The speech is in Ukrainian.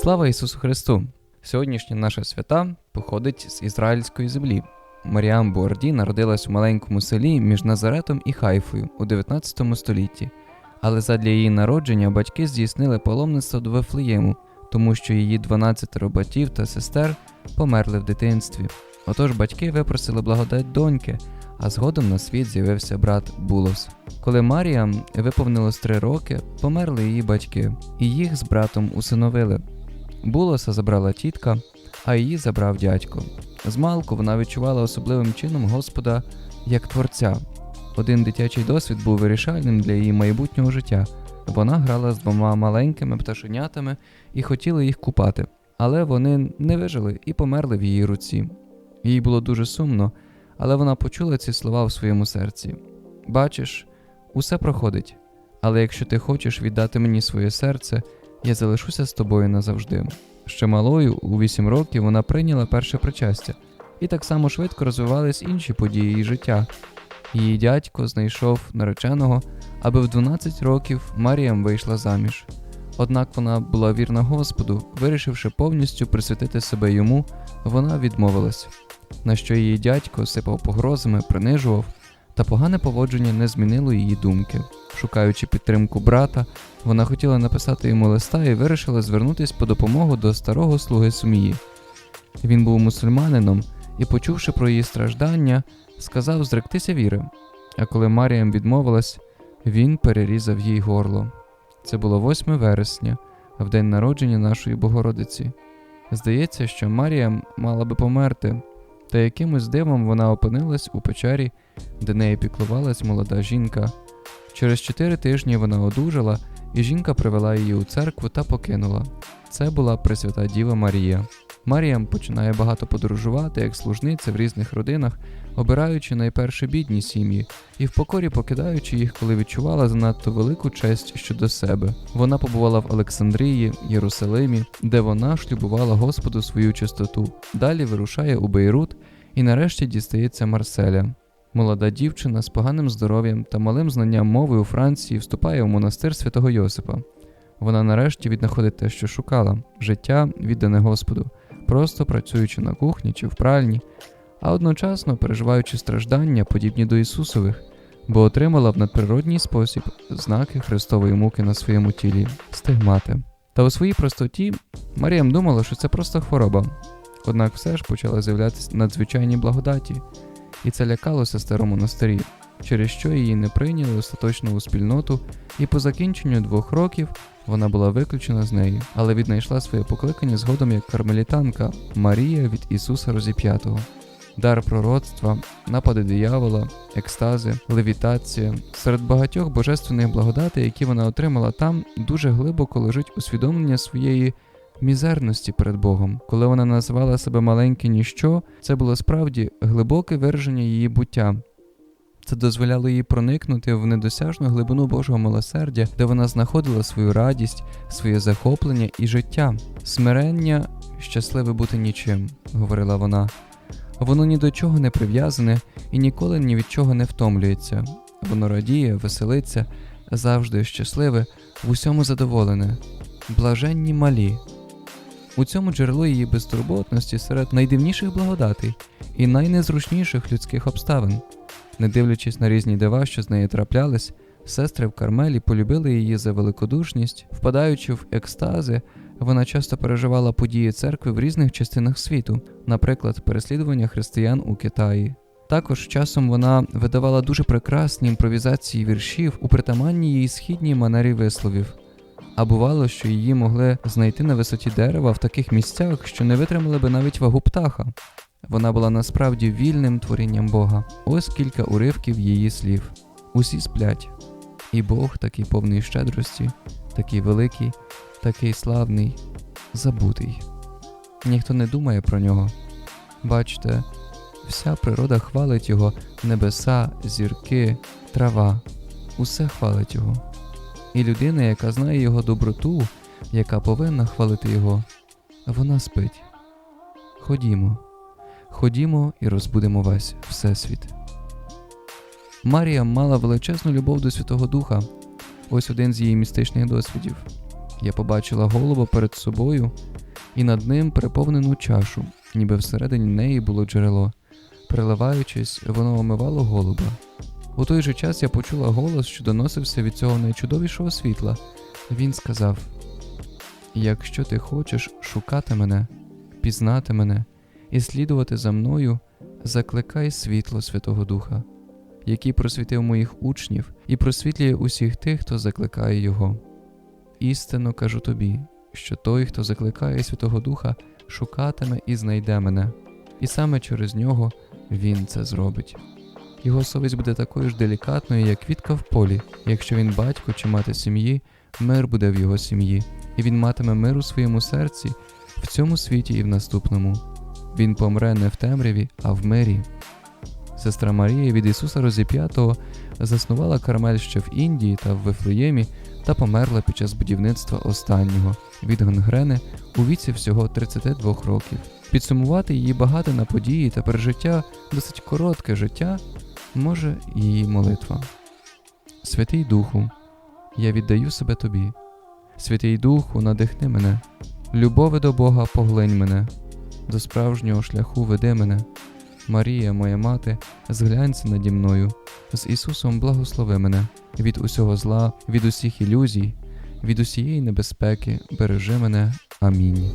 Слава Ісусу Христу! Сьогоднішня наша свята походить з ізраїльської землі. Маріам Буарді народилась у маленькому селі між Назаретом і Хайфою у 19 столітті, але задля її народження батьки здійснили паломництво до Вифлеєму, тому що її 12 батьків та сестер померли в дитинстві. Отож батьки випросили благодать доньки, а згодом на світ з'явився брат Булос. Коли Маріам виповнилось три роки, померли її батьки, і їх з братом усиновили. Булоса забрала тітка, а її забрав дядько. Змалку вона відчувала особливим чином Господа як творця. Один дитячий досвід був вирішальним для її майбутнього життя. Вона грала з двома маленькими пташенятами і хотіла їх купати, але вони не вижили і померли в її руці. Їй було дуже сумно, але вона почула ці слова в своєму серці: Бачиш, усе проходить, але якщо ти хочеш віддати мені своє серце, я залишуся з тобою назавжди. Ще малою, у вісім років, вона прийняла перше причастя, і так само швидко розвивались інші події її життя. Її дядько знайшов нареченого, аби в 12 років Маріям вийшла заміж. Однак вона була вірна Господу, вирішивши повністю присвятити себе йому, вона відмовилась, на що її дядько сипав погрозами, принижував, та погане поводження не змінило її думки. Шукаючи підтримку брата, вона хотіла написати йому листа і вирішила звернутися по допомогу до старого слуги Сумії. Він був мусульманином і, почувши про її страждання, сказав зректися віри. А коли Маріям відмовилась, він перерізав їй горло. Це було 8 вересня, в день народження нашої Богородиці. Здається, що Марія мала би померти, та якимось дивом вона опинилась у печері, де нею піклувалась молода жінка. Через чотири тижні вона одужала, і жінка привела її у церкву та покинула. Це була Пресвята Діва Марія. Марія починає багато подорожувати як служниця в різних родинах, обираючи найперше бідні сім'ї і в покорі покидаючи їх, коли відчувала занадто велику честь щодо себе. Вона побувала в Олександрії, Єрусалимі, де вона шлюбувала Господу свою чистоту. Далі вирушає у Бейрут і нарешті дістається Марселя. Молода дівчина з поганим здоров'ям та малим знанням мови у Франції вступає у монастир святого Йосипа. Вона нарешті віднаходить те, що шукала життя, віддане Господу, просто працюючи на кухні чи в пральні, а одночасно переживаючи страждання, подібні до Ісусових, бо отримала в надприродній спосіб знаки Христової муки на своєму тілі, стигмати. Та у своїй простоті Маріям думала, що це просто хвороба, однак все ж почала з'являтися надзвичайні благодаті, і це лякало сестер у монастирі, через що її не прийняли остаточно у спільноту, і по закінченню двох років вона була виключена з неї, але віднайшла своє покликання згодом як кармелітанка Марія від Ісуса Розіп'ятого. Дар пророцтва, напади диявола, екстази, левітація серед багатьох божественних благодатей, які вона отримала там, дуже глибоко лежить усвідомлення своєї мізерності перед Богом. Коли вона називала себе маленьке ніщо, це було справді глибоке вираження її буття. Це дозволяло їй проникнути в недосяжну глибину Божого милосердя, де вона знаходила свою радість, своє захоплення і життя. Смирення щасливе бути нічим, говорила вона. Воно ні до чого не прив'язане і ніколи ні від чого не втомлюється. Воно радіє, веселиться, завжди щасливе, в усьому задоволене, блаженні малі. У цьому джерело її безтурботності серед найдивніших благодатей і найнезручніших людських обставин. Не дивлячись на різні дива, що з нею траплялись, сестри в Кармелі полюбили її за великодушність, впадаючи в екстази, вона часто переживала події церкви в різних частинах світу, наприклад, переслідування християн у Китаї. Також часом вона видавала дуже прекрасні імпровізації віршів у притаманній її східній манері висловів. А бувало, що її могли знайти на висоті дерева в таких місцях, що не витримали би навіть вагу птаха. Вона була насправді вільним творінням Бога. Ось кілька уривків її слів: усі сплять, і Бог такий повний щедрості, такий великий, такий славний, забутий. Ніхто не думає про нього. Бачте, вся природа хвалить його, небеса, зірки, трава, усе хвалить його. І людина, яка знає його доброту, яка повинна хвалити його, вона спить. Ходімо, ходімо і розбудемо весь Всесвіт. Марія мала величезну любов до Святого Духа, ось один з її містичних досвідів. Я побачила голуба перед собою і над ним переповнену чашу, ніби всередині неї було джерело. Приливаючись, воно омивало голуба. У той же час я почула голос, що доносився від цього найчудовішого світла. Він сказав: Якщо ти хочеш шукати мене, пізнати мене і слідувати за мною, закликай світло Святого Духа, який просвітив моїх учнів і просвітлює усіх тих, хто закликає Його. Істинно кажу тобі, що той, хто закликає Святого Духа, шукатиме і знайде мене, і саме через нього він це зробить. Його совість буде такою ж делікатною, як квітка в полі. Якщо він батько чи мати сім'ї, мир буде в його сім'ї, і він матиме мир у своєму серці в цьому світі і в наступному. Він помре не в темряві, а в мирі. Сестра Марія від Ісуса Розіп'ятого заснувала кармель ще в Індії та в Вифлеємі та померла під час будівництва останнього від гангрени у віці всього 32 років. Підсумувати її багате на події та пережиття досить коротке життя може її молитва. Святий Духу, я віддаю себе тобі. Святий Духу, надихни мене, любови до Бога поглинь мене, до справжнього шляху веди мене. Марія, моя мати, зглянься наді мною, з Ісусом благослови мене від усього зла, від усіх ілюзій, від усієї небезпеки, бережи мене. Амінь.